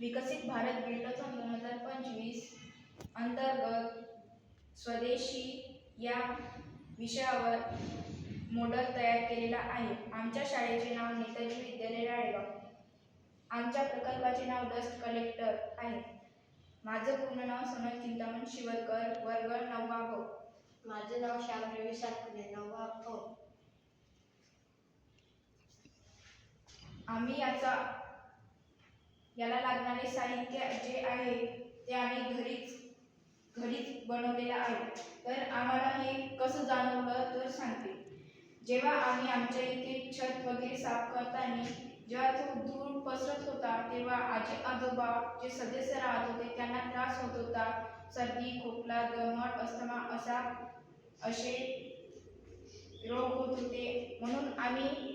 विकसित भारत बिल्डथॉन दोन हजार पंचवीस अंतर्गत स्वदेशी या विषयावर मॉडेल तयार केलेला आहे. आमच्या शाळेचे नाव नेताजी विद्यालय राळेगाव. आमच्या प्रकल्पाचे नाव डस्ट कलेक्टर आहे. माझं पूर्ण नाव सोनल चिंतामण शिवरकर वर्ग नववा ब माझे नाव श्याम रवी सातपुते नववा अ आम्ही याचा याला लागणारे साहित्य जे आहे ते आम्ही घरीच घरीच बनवलेलं आहे. तर आम्हाला हे कसं जाणवलं तर सांगते. जेव्हा आम्ही आमच्या इथे छत वगैरे साफ करताना जेव्हा तो धूळ पसरत होता तेव्हा आजी आजोबा जे सदस्य राहत होते त्यांना त्रास होत होता. सर्दी खोकला दमट अस्थमा असा असे रोग होत होते. म्हणून आम्ही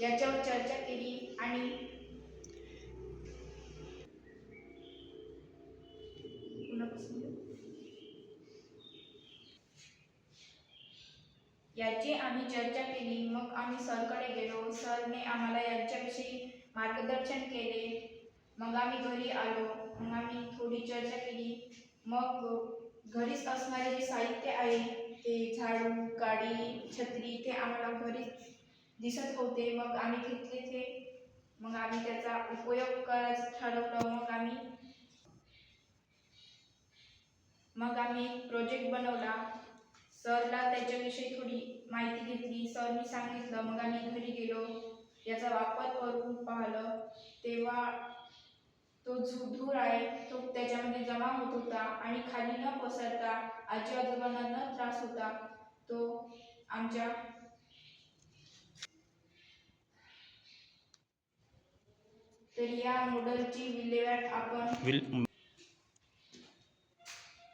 याच्यावर चर्चा केली आणि याची आम्ही चर्चा केली मग आम्ही सरकडे गेलो. सरने आम्हाला यांच्याविषयी मार्गदर्शन केले. मग आम्ही घरी आलो. मग आम्ही थोडी चर्चा केली. मग घरीच असणारे जे साहित्य आहे ते झाडू गाडी छत्री ते आम्हाला घरीच दिसत होते. मग आम्ही घेतले ते. मग आम्ही त्याचा उपयोग करायचं ठरवलं. मग आम्ही आम्ही प्रोजेक्ट बनवला. सरला त्याच्याविषयी थोडी माहिती घेतली. सरनी सांगितलं मग आम्ही घरी गेलो. याचा वापर करून पाहिलं. तेव्हा तो जो धूर आहे तो त्याच्यामध्ये जमा होत होता आणि खाली न पसरता आजी आजोबांना न त्रास होता तो आमच्या तर या मॉडेलची विल्हेवाट आपण विल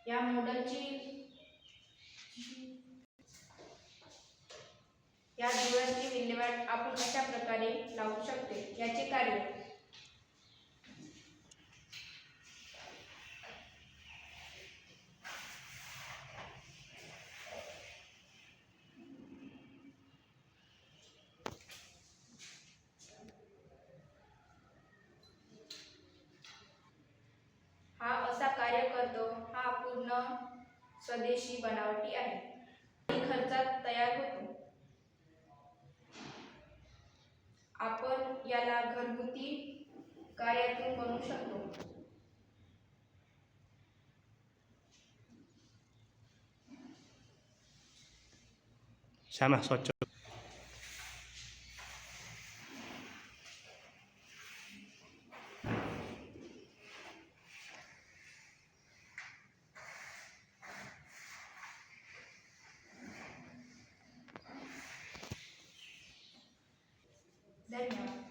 या मॉडेलची या दिवसची विल्हेवाट आपण अशा प्रकारे लावू शकते. याचे कार्य हा असा कार्य करतो हा पूर्ण स्वदेशी बनावटी आहे. खर्चात तयार होतो. आपण याला घरगुती कार्यातून बनवू शकतो. छान स्वच्छ धन्यवाद